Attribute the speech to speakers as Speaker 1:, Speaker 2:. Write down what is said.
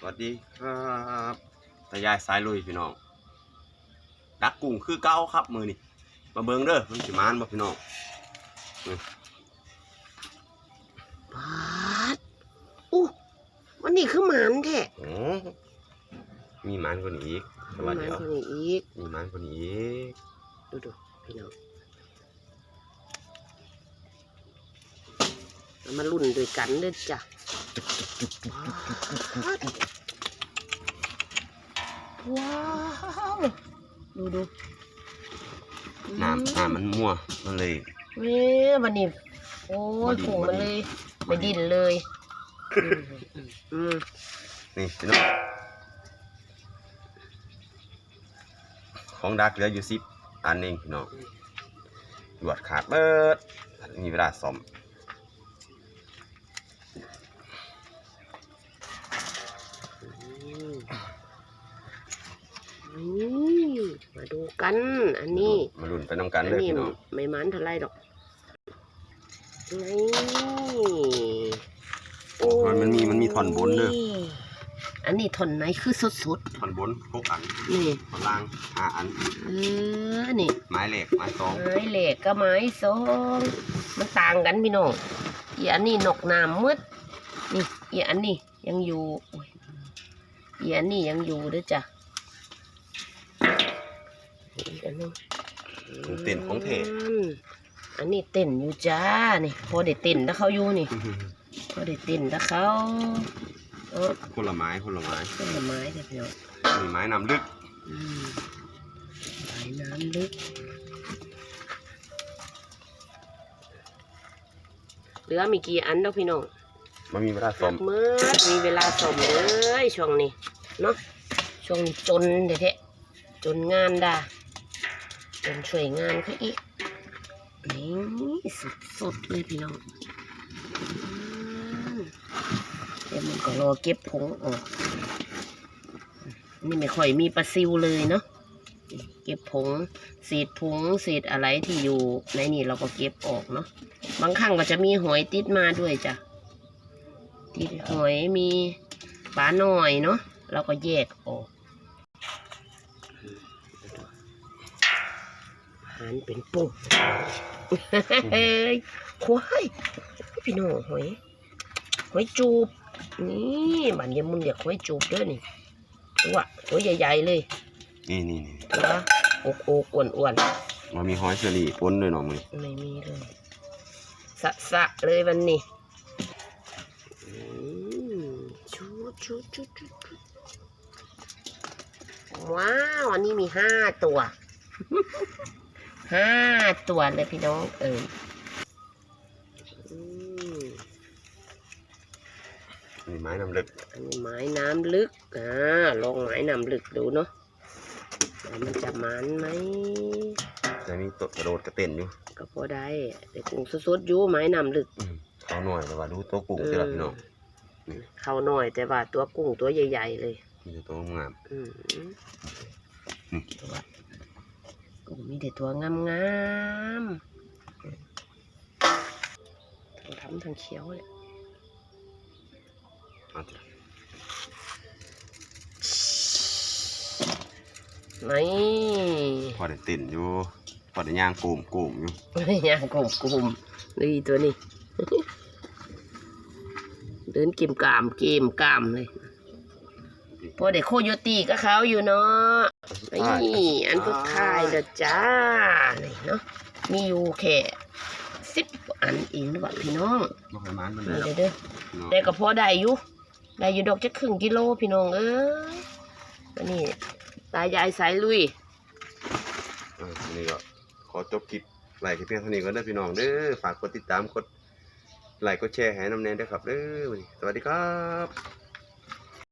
Speaker 1: สวัสดีครับตายายสายลุยพี่น้อง ดักกุ้งคือเก้าครับมือนี่มาเบิงเด้อมันสิมานบ่พี่น้อง
Speaker 2: ปาดอู้วันนี้คือหมันแท้
Speaker 1: โอ้มีมานกว่านี้อีกแต่ว่า
Speaker 2: หมั
Speaker 1: เดี๋ยว
Speaker 2: คนนี้อีก
Speaker 1: มีมานกว่านี้อีก
Speaker 2: ดูดูพี่น้องเอามาลุ่นด้วยกันเด้อจ้ะปาด ว้าวดูดู
Speaker 1: น้ำน้ำมันมั่วมันเลย
Speaker 2: เว้ยวันนี้โอ้ย
Speaker 1: บ่ดิ้น
Speaker 2: ผง
Speaker 1: บ่
Speaker 2: มัน
Speaker 1: ดิ้น
Speaker 2: เลยไม่ดิ้นเลยอืม
Speaker 1: นี่พี่น้องของดักเหลืออยู่สิบอันเองพี่น้องหยวดขาดเบิดมีเวลาซ่อม
Speaker 2: กัน อันนี้
Speaker 1: มาลุ้นไปน้ำกัน
Speaker 2: อัน
Speaker 1: เลย
Speaker 2: นี้
Speaker 1: พี่น้อง
Speaker 2: ไม่มันเท่าไรดอกนี่
Speaker 1: โอ้ยมันมีมันมีท่อนบนเด้อ
Speaker 2: อันนี้ท่อนไหนคือสด
Speaker 1: ท่อนบนหกอัน
Speaker 2: ๆนี่
Speaker 1: ท่อนล่างห้าอัน
Speaker 2: เออนี่
Speaker 1: ไม้เหล็กไม้ตอง
Speaker 2: ไม้เหล็กกับไม้สองมันต่างกันพี่น้องอีอันนี้นกน้ำมืดนี่อีอันนี้ยังอยู่โอ้ยอีอันนี้ยังอยู่เด้วยจ้ะ อีกอันนึง
Speaker 1: ถึงเต้นของเท
Speaker 2: อืมอันนี้เต้นอยู่จ้า นี่พอได้เต้นถ้าเขาอยู่นี่ พอได้เต้นถ้าเขาเออ
Speaker 1: คนละไม้คนละไม้
Speaker 2: ต้นไม้เด็ดเนาะ
Speaker 1: มีไม้นำลึก
Speaker 2: อืมสายน้ำลึก เหลือมีกี่อันเนาะพี่น้อง
Speaker 1: มันมีเวลาซ่อม
Speaker 2: เมื่อมีเวลาสมเลยช่วงนี้เนาะช่วงนี้จนเด็ดๆจนงานด่า จนช่วยงานเขาอีก นี่สุดๆเลยพี่น้องเดี๋ยวมันก็รอเก็บผงออกนี่ไม่ค่อยมีปลาซิวเลยเนาะเก็บผงเศษผงเศษอะไรที่อยู่ในนี่เราก็เก็บออกเนาะบางครั้งก็จะมีหอยติดมาด้วยจ้ะติดหอยมีปลาหน่อยเนาะเราก็แยกออก หันเป็นปุ่มเฮ้ยควายพี่น้องหอยหอยจูบ นี่บันยามุนเรียกหอยจูบเด้อนี่ตัวตัวใหญ่ๆเลย
Speaker 1: นี่นี่นี่
Speaker 2: ตัวอกอกอ้วนอ้วน
Speaker 1: มันมีหอยเชอรี่ปนด้วยเนาะมือ
Speaker 2: ๆไม่มีเลยสะสะเลยวันนี้อืมชูชูชูชูชูว้าว อันนี้มีห้าตัว ห้าตัวเลยพี่น้องเอออืม
Speaker 1: มีไม้นำลึก
Speaker 2: อันนี้ไม้น้ำลึกอ่าลองไม้น้ำลึกดูเนาะว่ามันจะมันไหม
Speaker 1: แต่มีตัวกระโดดกระเต้นอยู่
Speaker 2: ก็พอได้แต่กุ้งสดๆอยู่ไม้น้ำลึก
Speaker 1: อืมเขาหน่อยแต่ว่าดูตัวกุ้งเจ้าพี่น้อง
Speaker 2: เขาหน่อยแต่ว่าตัวกุ้งตัวใหญ่ ๆ เลย
Speaker 1: มีแต่ตัวงาม
Speaker 2: อืม
Speaker 1: อื ม
Speaker 2: ตัวกุ้งมีแต่ตัวงามๆทั้งทำทั้งเขียวเลย
Speaker 1: เอาเถอะ
Speaker 2: นี่
Speaker 1: พอได้เต้นอยู่พอได้ย่างโกมโกมอยู่
Speaker 2: ย่างกลมกลุ่มนี่ตัวนี้ เดินเกมกามเกมกามเลย พอเด็กโคโยตี้ก็เขาอยู่เนาะนี่อันสุดท้ายเด้อจ้านี่เนาะมีอยู่แค่สิบอันเองหรือเปล่าพี่น้อง
Speaker 1: บ่ค่อยมันมันเล
Speaker 2: นี่
Speaker 1: ย
Speaker 2: เด้อเด้อแต่ก็พอได้อยู่ได้อยู่ดอกจะครึ่งกิโลพี่น้องเอ้ยอันนี้ตายายสายลุย
Speaker 1: อ่าทีนี้ก็ขอจบคลิปไลค์เพียงเท่านี้ก็ได้อพี่น้องเด้อฝากกดติดตามกดไลค์กดแชร์ให้น้ำแนนด้วยครับเด้อวันนี้สวัสดีครับ